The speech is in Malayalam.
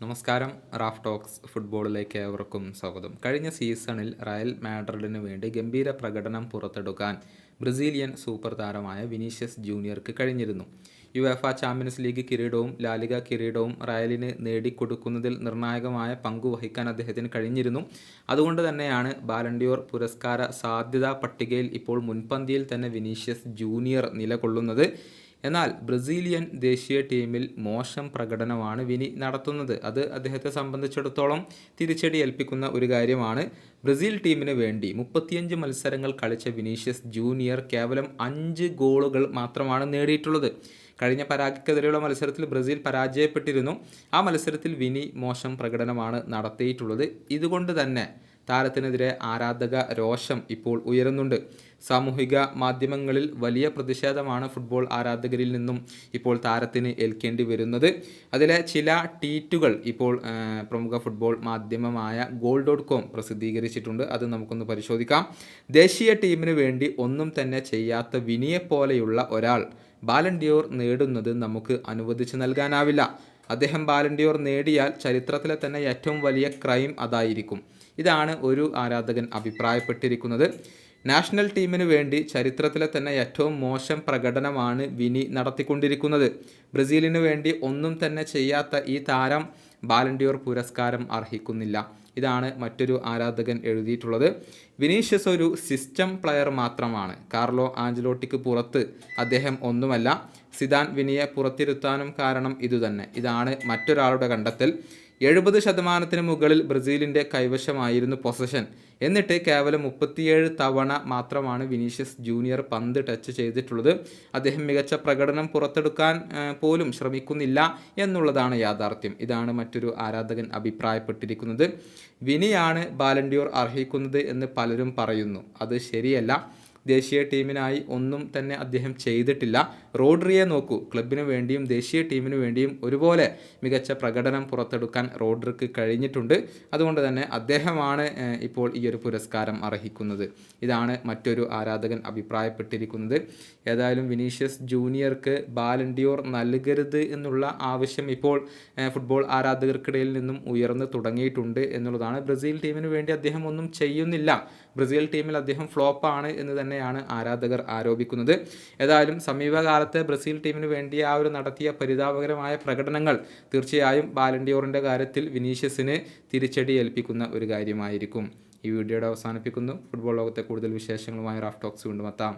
നമസ്കാരം റാഫ് ടോക്സ് ഫുട്ബോളിലേക്ക് ഏവർക്കും സ്വാഗതം. കഴിഞ്ഞ സീസണിൽ റയൽ മാഡ്രിഡിന് വേണ്ടി ഗംഭീര പ്രകടനം പുറത്തെടുക്കാൻ ബ്രസീലിയൻ സൂപ്പർ താരമായ വിനീഷ്യസ് ജൂനിയർക്ക് കഴിഞ്ഞിരുന്നു. യുഎഫ ചാമ്പ്യൻസ് ലീഗ് കിരീടവും ലാലിക കിരീടവും റയലിന് നേടിക്കൊടുക്കുന്നതിൽ നിർണായകമായ പങ്കു വഹിക്കാൻ അദ്ദേഹത്തിന് കഴിഞ്ഞിരുന്നു. അതുകൊണ്ട് തന്നെയാണ് ബാലൻഡിയോർ പുരസ്കാര സാധ്യതാ പട്ടികയിൽ ഇപ്പോൾ മുൻപന്തിയിൽ തന്നെ വിനീഷ്യസ് ജൂനിയർ നിലകൊള്ളുന്നത്. എന്നാൽ ബ്രസീലിയൻ ദേശീയ ടീമിൽ മോശം പ്രകടനമാണ് വിനി നടത്തുന്നത്. അത് അദ്ദേഹത്തെ സംബന്ധിച്ചിടത്തോളം തിരിച്ചടി ഏൽപ്പിക്കുന്ന ഒരു കാര്യമാണ്. ബ്രസീൽ ടീമിന് വേണ്ടി മുപ്പത്തിയഞ്ച് മത്സരങ്ങൾ കളിച്ച വിനീഷ്യസ് ജൂനിയർ കേവലം അഞ്ച് ഗോളുകൾ മാത്രമാണ് നേടിയിട്ടുള്ളത്. കഴിഞ്ഞ പരാഗിക്കെതിരെയുള്ള മത്സരത്തിൽ ബ്രസീൽ പരാജയപ്പെട്ടിരുന്നു. ആ മത്സരത്തിൽ വിനി മോശം പ്രകടനമാണ് നടത്തിയിട്ടുള്ളത്. ഇതുകൊണ്ട് തന്നെ താരത്തിനെതിരെ ആരാധക രോഷം ഇപ്പോൾ ഉയരുന്നുണ്ട്. സാമൂഹിക മാധ്യമങ്ങളിൽ വലിയ പ്രതിഷേധമാണ് ഫുട്ബോൾ ആരാധകരിൽ നിന്നും ഇപ്പോൾ താരത്തിന് ഏൽക്കേണ്ടി വരുന്നത്. അതിലെ ചില ട്വീറ്റുകൾ ഇപ്പോൾ പ്രമുഖ ഫുട്ബോൾ മാധ്യമമായ ഗോൾ ഡോട്ട് കോം പ്രസിദ്ധീകരിച്ചിട്ടുണ്ട്. അത് നമുക്കൊന്ന് പരിശോധിക്കാം. ദേശീയ ടീമിന് വേണ്ടി ഒന്നും തന്നെ ചെയ്യാത്ത വിനിയെ പോലെയുള്ള ഒരാൾ ബാലൻഡിയോർ നേടുന്നത് നമുക്ക് അനുവദിച്ചു നൽകാനാവില്ല. അദ്ദേഹം ബാലൻഡിയോർ നേടിയാൽ ചരിത്രത്തിലെ തന്നെ ഏറ്റവും വലിയ ക്രൈം അതായിരിക്കും. ഇതാണ് ഒരു ആരാധകൻ അഭിപ്രായപ്പെട്ടിരിക്കുന്നത്. നാഷണൽ ടീമിന് വേണ്ടി ചരിത്രത്തിലെ തന്നെ ഏറ്റവും മോശം പ്രകടനമാണ് വിനി നടത്തിക്കൊണ്ടിരിക്കുന്നത്. ബ്രസീലിന് വേണ്ടി ഒന്നും തന്നെ ചെയ്യാത്ത ഈ താരം ബാലൻഡിയോർ പുരസ്കാരം അർഹിക്കുന്നില്ല. ഇതാണ് മറ്റൊരു ആരാധകൻ എഴുതിയിട്ടുള്ളത്. വിനീഷ്യസ് ഒരു സിസ്റ്റം പ്ലെയർ മാത്രമാണ്. കാർലോ ആഞ്ചലോട്ടിക്ക് പുറത്ത് അദ്ദേഹം ഒന്നുമല്ല. സിദാൻ വിനിയെ പുറത്തിരുത്താനും കാരണം ഇതുതന്നെ. ഇതാണ് മറ്റൊരാളുടെ കണ്ടെത്തൽ. എഴുപത് ശതമാനത്തിന് മുകളിൽ ബ്രസീലിന്റെ കൈവശമായിരുന്നു പൊസഷൻ. എന്നിട്ട് കേവലം മുപ്പത്തിയേഴ് തവണ മാത്രമാണ് വിനീഷ്യസ് ജൂനിയർ പന്ത് ടച്ച് ചെയ്തിട്ടുള്ളത്. അദ്ദേഹം മികച്ച പ്രകടനം പുറത്തെടുക്കാൻ പോലും ശ്രമിക്കുന്നില്ല എന്നുള്ളതാണ് യാഥാർത്ഥ്യം. ഇതാണ് മറ്റൊരു ആരാധകൻ അഭിപ്രായപ്പെട്ടിരിക്കുന്നത്. വിനിയാണ് ബാലൻഡിയോർ അർഹിക്കുന്നത് എന്ന് പലരും പറയുന്നു. അത് ശരിയല്ല. ദേശീയ ടീമിനായി ഒന്നും തന്നെ അദ്ദേഹം ചെയ്തിട്ടില്ല. റോഡ്രിയെ നോക്കൂ. ക്ലബിന് വേണ്ടിയും ദേശീയ ടീമിന് വേണ്ടിയും ഒരുപോലെ മികച്ച പ്രകടനം പുറത്തെടുക്കാൻ റോഡ്രിക്ക് കഴിഞ്ഞിട്ടുണ്ട്. അതുകൊണ്ട് തന്നെ അദ്ദേഹമാണ് ഇപ്പോൾ ഈ ഒരു പുരസ്കാരം അർഹിക്കുന്നത്. ഇതാണ് മറ്റൊരു ആരാധകൻ അഭിപ്രായപ്പെട്ടിരിക്കുന്നത്. ഏതായാലും വിനീഷ്യസ് ജൂനിയർക്ക് ബാലൻഡിയോർ നൽകരുത് എന്നുള്ള ആവശ്യം ഇപ്പോൾ ഫുട്ബോൾ ആരാധകർക്കിടയിൽ നിന്നും ഉയർന്നു തുടങ്ങിയിട്ടുണ്ട് എന്നുള്ളതാണ്. ബ്രസീൽ ടീമിന് വേണ്ടി അദ്ദേഹം ഒന്നും ചെയ്യുന്നില്ല. ബ്രസീൽ ടീമിൽ അദ്ദേഹം ഫ്ലോപ്പാണ് എന്ന് തന്നെയാണ് ആരാധകർ ആരോപിക്കുന്നത്. ഏതായാലും സമീപകാലത്ത് ബ്രസീൽ ടീമിന് വേണ്ടി ആ ഒരു നടത്തിയ പരിതാപകരമായ പ്രകടനങ്ങൾ തീർച്ചയായും ബാലൻഡിയോറിന്റെ കാര്യത്തിൽ വിനീഷ്യസിന് തിരിച്ചടി ഏൽപ്പിക്കുന്ന ഒരു കാര്യമായിരിക്കും. ഈ വീഡിയോയുടെ അവസാനിപ്പിക്കുന്നു. ഫുട്ബോൾ ലോകത്തെ കൂടുതൽ വിശേഷങ്ങളുമായി റാഫ് ടോക്സ് വീണ്ടും എത്താം.